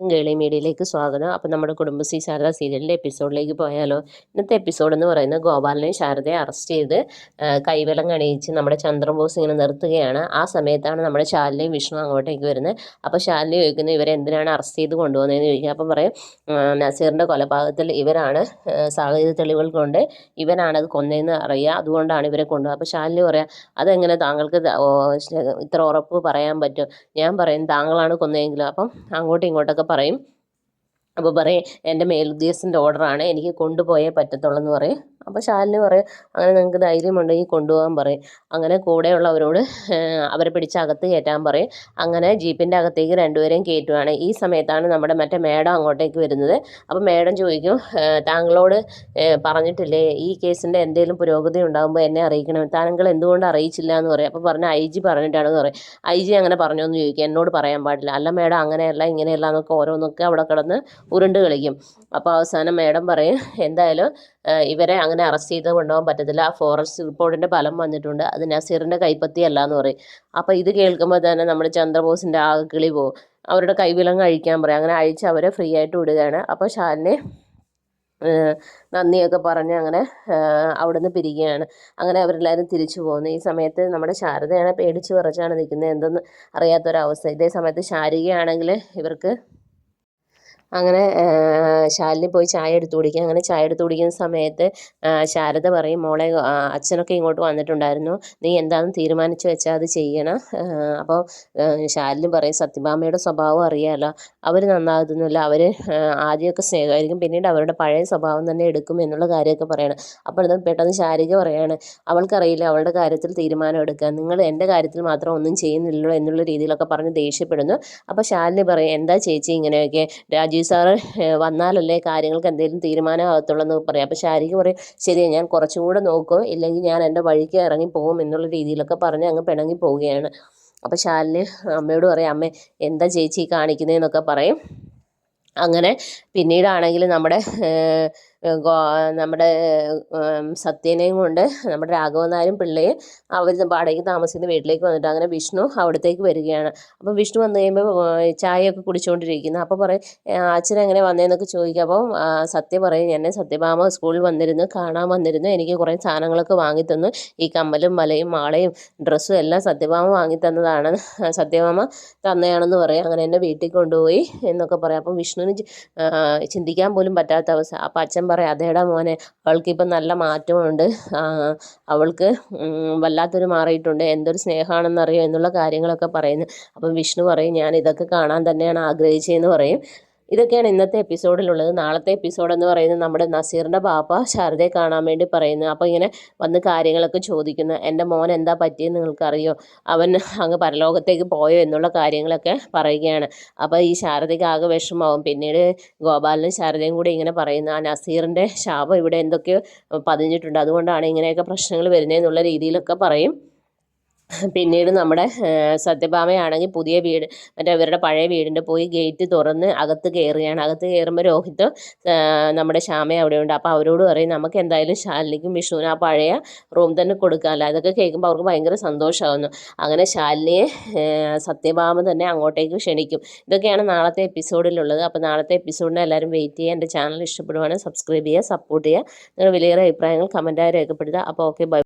ഗേളി മീഡിയയിലേക്ക് സ്വാഗതം. അപ്പം നമ്മുടെ കുടുംബശ്രീ ശാരദ സീരിയലിന്റെ എപ്പിസോഡിലേക്ക് പോയാലോ. ഇന്നത്തെ എപ്പിസോഡ് എന്ന് പറയുന്നത് ഗോപാലിനെയും ശാരദയെ അറസ്റ്റ് ചെയ്ത് കൈവലം കണിയിച്ച് നമ്മുടെ ചന്ദ്രബോസ് ഇങ്ങനെ നിർത്തുകയാണ്. ആ സമയത്താണ് നമ്മുടെ ശാലിനിയും വിഷ്ണു അങ്ങോട്ടേക്ക് വരുന്നത്. അപ്പോൾ ശാലിനി ചോദിക്കുന്നത് ഇവരെ എന്തിനാണ് അറസ്റ്റ് ചെയ്ത് കൊണ്ടുപോകുന്നതെന്ന് ചോദിക്കുക? അപ്പം പറയും നസീറിന്റെ കൊലപാതകത്തിൽ ഇവരാണ് സാഹചര്യ തെളിവുകൾ കൊണ്ട് ഇവനാണ് അത് കൊന്നതെന്ന് അറിയുക. അതുകൊണ്ടാണ് ഇവരെ കൊണ്ടുപോകുക അപ്പോൾ ശാലിനി പറയാം അതെങ്ങനെ താങ്കൾക്ക് ഇത്ര ഉറപ്പ് പറയാൻ പറ്റും? ഞാൻ പറയും താങ്കളാണ് കൊന്നതെങ്കിലും. അപ്പം അങ്ങോട്ടും ഇങ്ങോട്ടൊക്കെ പറയും. അപ്പോൾ പറയും എന്റെ മേലുദ്യോഗസ്ഥന്റെ ഓർഡറാണ് എനിക്ക് കൊണ്ടുപോയേ പറ്റത്തുള്ളൂ എന്ന് പറയും. അപ്പോൾ ശാലിനി പറയും അങ്ങനെ നിങ്ങൾക്ക് ധൈര്യമുണ്ടെങ്കിൽ കൊണ്ടുപോകാൻ പറയും. അങ്ങനെ കൂടെയുള്ളവരോട് അവരെ പിടിച്ച് അകത്ത് കയറ്റാൻ പറയും. അങ്ങനെ ജീപ്പിന്റെ അകത്തേക്ക് രണ്ടുപേരെയും കയറ്റുവാണ്. ഈ സമയത്താണ് നമ്മുടെ മറ്റേ മേഡം അങ്ങോട്ടേക്ക് വരുന്നത്. അപ്പോൾ മേഡം ചോദിക്കും താങ്കളോട് പറഞ്ഞിട്ടില്ലേ ഈ കേസിന്റെ എന്തെങ്കിലും പുരോഗതി ഉണ്ടാകുമ്പോൾ എന്നെ അറിയിക്കണം. താങ്കൾ എന്തുകൊണ്ട് അറിയിച്ചില്ല എന്ന് പറയും. അപ്പോൾ പറഞ്ഞ ഐ ജി പറഞ്ഞിട്ടാണെന്ന് പറയും. ഐ ജി അങ്ങനെ പറഞ്ഞോന്ന് ചോദിക്കും എന്നോട് പറയാൻ പാടില്ല. അല്ല മേഡം അങ്ങനെയല്ല ഇങ്ങനെയല്ല എന്നൊക്കെ ഓരോന്നൊക്കെ അവിടെ കിടന്ന് ഉരുണ്ട് കളിക്കും. അപ്പോൾ അവസാനം മേഡം പറയും എന്തായാലും ഇവരെ അങ്ങനെ അറസ്റ്റ് ചെയ്ത് കൊണ്ടുപോകാൻ പറ്റത്തില്ല. ആ ഫോറസ്റ്റ് റിപ്പോർട്ടിന്റെ ഫലം വന്നിട്ടുണ്ട്. അത് നസീറിന്റെ കൈപ്പത്തിയല്ല എന്ന് പറയും. അപ്പോൾ ഇത് കേൾക്കുമ്പോൾ തന്നെ നമ്മുടെ ചന്ദ്രബോസിന്റെ ആ കിളി പോകും അവരുടെ കൈവിലങ്ങ് അഴിക്കാൻ പറയും. അങ്ങനെ അഴിച്ച് അവരെ ഫ്രീ ആയിട്ട് വിടുകയാണ്. അപ്പോൾ ഷാലിനെ നന്ദിയൊക്കെ പറഞ്ഞ് അങ്ങനെ അവിടുന്ന് പിരിക്കുകയാണ് അങ്ങനെ അവരെല്ലാവരും തിരിച്ചു പോകുന്നു. ഈ സമയത്ത് നമ്മുടെ ശാരദയാണ് പേടിച്ച് വിറച്ചാണ് നിൽക്കുന്നത്. എന്തെന്ന് അറിയാത്തൊരവസ്ഥ. ഇതേ സമയത്ത് ശാരികയാണെങ്കിൽ ഇവർക്ക് അങ്ങനെ ശാലിനി പോയി ചായ എടുത്തു കുടിക്കുക അങ്ങനെ ചായ എടുത്തു കുടിക്കുന്ന സമയത്ത് ശാരദ പറയും മോളെ അച്ഛനൊക്കെ ഇങ്ങോട്ട് വന്നിട്ടുണ്ടായിരുന്നു. നീ എന്താണെന്ന് തീരുമാനിച്ചു വെച്ചാൽ അത് ചെയ്യണം? അപ്പോൾ ശാലിനി പറയും സത്യഭാമയുടെ സ്വഭാവം അറിയാമല്ലോ അവർ നന്നാകുന്നില്ല. അവർ ആദ്യമൊക്കെ സ്നേഹമായിരിക്കും. പിന്നീട് അവരുടെ പഴയ സ്വഭാവം തന്നെ എടുക്കും എന്നുള്ള കാര്യമൊക്കെ പറയണം. അപ്പോൾ പെട്ടെന്ന് ശാരിക പറയാണ് അവൾക്കറിയില്ല. അവളുടെ കാര്യത്തിൽ തീരുമാനം എടുക്കുക നിങ്ങൾ എന്റെ കാര്യത്തിൽ മാത്രം ഒന്നും ചെയ്യുന്നില്ലല്ലോ എന്നുള്ള രീതിയിലൊക്കെ പറഞ്ഞ് ദേഷ്യപ്പെടുന്നു. അപ്പോൾ ശാലിനി പറയും എന്താ ചേച്ചി ഇങ്ങനെയൊക്കെ? രാജീവ് സാറ് വന്നാലല്ലേ കാര്യങ്ങൾക്ക് എന്തെങ്കിലും തീരുമാനമാകത്തുള്ളൂ എന്ന് പറയാം. അപ്പോൾ ശാരിക പറയും ശരി ഞാൻ കുറച്ചും കൂടെ നോക്കും. ഇല്ലെങ്കിൽ ഞാൻ എന്റെ വഴിക്ക് ഇറങ്ങി പോകും എന്നുള്ള രീതിയിലൊക്കെ പറഞ്ഞ് അങ്ങ് പിണങ്ങി പോവുകയാണ്. അപ്പോൾ ശാലിന് അമ്മയോട് പറയും അമ്മ എന്താ ചേച്ചി കാണിക്കുന്നതെന്നൊക്കെ പറയും. അങ്ങനെ പിന്നീടാണെങ്കിൽ നമ്മുടെ നമ്മുടെ സത്യനെയും കൊണ്ട് നമ്മുടെ രാഘവൻ നായരും പിള്ളയും അവർ വാടകയ്ക്ക് താമസിക്കുന്ന വീട്ടിലേക്ക് വന്നിട്ട് അങ്ങനെ വിഷ്ണു അവിടത്തേക്ക് വരികയാണ്. അപ്പം വിഷ്ണു വന്നു കഴിയുമ്പോൾ ചായയൊക്കെ കുടിച്ചുകൊണ്ടിരിക്കുന്നു അപ്പോൾ പറയും അച്ഛൻ എങ്ങനെ വന്നതെന്നൊക്കെ ചോദിക്കുക അപ്പോൾ സത്യ പറയും എന്നെ സത്യഭാമ സ്കൂളിൽ വന്നിരുന്നു കാണാൻ വന്നിരുന്നു. എനിക്ക് കുറേ സാധനങ്ങളൊക്കെ വാങ്ങിത്തന്നു. ഈ കമ്മലും മലയും മാളയും ഡ്രസ്സും എല്ലാം സത്യഭാമ വാങ്ങി തന്നതാണ് സത്യഭാമ തന്നെയാണെന്ന് പറയും. അങ്ങനെ എന്നെ വീട്ടിൽ കൊണ്ടുപോയി എന്നൊക്കെ പറയാം. അപ്പം വിഷ്ണുവിന് ചിന്തിക്കാൻ പോലും പറ്റാത്ത അവസ്ഥ. അപ്പം അച്ഛൻ പറയും. അതേടാ മോനെ അവൾക്കിപ്പം നല്ല മാറ്റമുണ്ട്. അവൾക്ക് വല്ലാത്തൊരു മാറിയിട്ടുണ്ട്. എന്തൊരു സ്നേഹമാണെന്നറിയോ? എന്നുള്ള കാര്യങ്ങളൊക്കെ പറയുന്നു. അപ്പം വിഷ്ണു പറയും ഞാൻ ഇതൊക്കെ കാണാൻ തന്നെയാണ് ആഗ്രഹിച്ചതെന്ന് പറയും. ഇതൊക്കെയാണ് ഇന്നത്തെ എപ്പിസോഡിലുള്ളത്. നാളത്തെ എപ്പിസോഡ് എന്ന് പറയുന്നത് നമ്മുടെ നസീറിന്റെ പാപ്പ ശാരദയെ കാണാൻ വേണ്ടി പറയുന്നു. അപ്പോൾ ഇങ്ങനെ വന്ന് കാര്യങ്ങളൊക്കെ ചോദിക്കുന്നു. എന്റെ മോൻ എന്താ പറ്റിയെന്ന് നിങ്ങൾക്കറിയോ? അവൻ അങ്ങ് പരലോകത്തേക്ക് പോയോ? എന്നുള്ള കാര്യങ്ങളൊക്കെ പറയുകയാണ്. അപ്പോൾ ഈ ശാരദയ്ക്ക് ആകെ വിഷമാവും പിന്നീട് ഗോപാലനും ശാരദയും കൂടി ഇങ്ങനെ പറയുന്നു ആ നസീറിന്റെ ശാപം ഇവിടെ എന്തൊക്കെയോ പതിഞ്ഞിട്ടുണ്ട്. അതുകൊണ്ടാണ് ഇങ്ങനെയൊക്കെ പ്രശ്നങ്ങൾ വരുന്നതെന്നുള്ള രീതിയിലൊക്കെ പറയും. പിന്നീട് നമ്മുടെ സത്യഭാമയാണെങ്കിൽ പുതിയ വീട് മറ്റേ അവരുടെ പഴയ വീടിന്റെ പോയി ഗേറ്റ് തുറന്ന് അകത്ത് കയറുകയാണ്. അകത്ത് കയറുമ്പോൾ രോഹിത് നമ്മുടെ ശ്യാമ അവിടെയുണ്ട്. അപ്പോൾ അവരോട് പറയും നമുക്ക് എന്തായാലും ശാലിനിക്കും വിഷ്ണുവിനും ആ പഴയ റൂം തന്നെ കൊടുക്കാമല്ലോ അതൊക്കെ കേൾക്കുമ്പോൾ അവർക്ക് ഭയങ്കര സന്തോഷമാകുന്നു അങ്ങനെ ശാലിനിയെ സത്യഭാമ തന്നെ അങ്ങോട്ടേക്ക് ക്ഷണിക്കും. ഇതൊക്കെയാണ് നാളത്തെ എപ്പിസോഡിലുള്ളത്. അപ്പോൾ നാളത്തെ എപ്പിസോഡിനെ എല്ലാവരും വെയിറ്റ് ചെയ്യുക. എന്റെ ചാനൽ ഇഷ്ടപ്പെടുവാണെങ്കിൽ സബ്സ്ക്രൈബ് ചെയ്യുക സപ്പോർട്ട് ചെയ്യുക. നിങ്ങളുടെ വിലയേറെ അഭിപ്രായങ്ങൾ കമന്റായി രേഖപ്പെടുത്തുക. അപ്പോൾ ഓക്കെ ബൈ.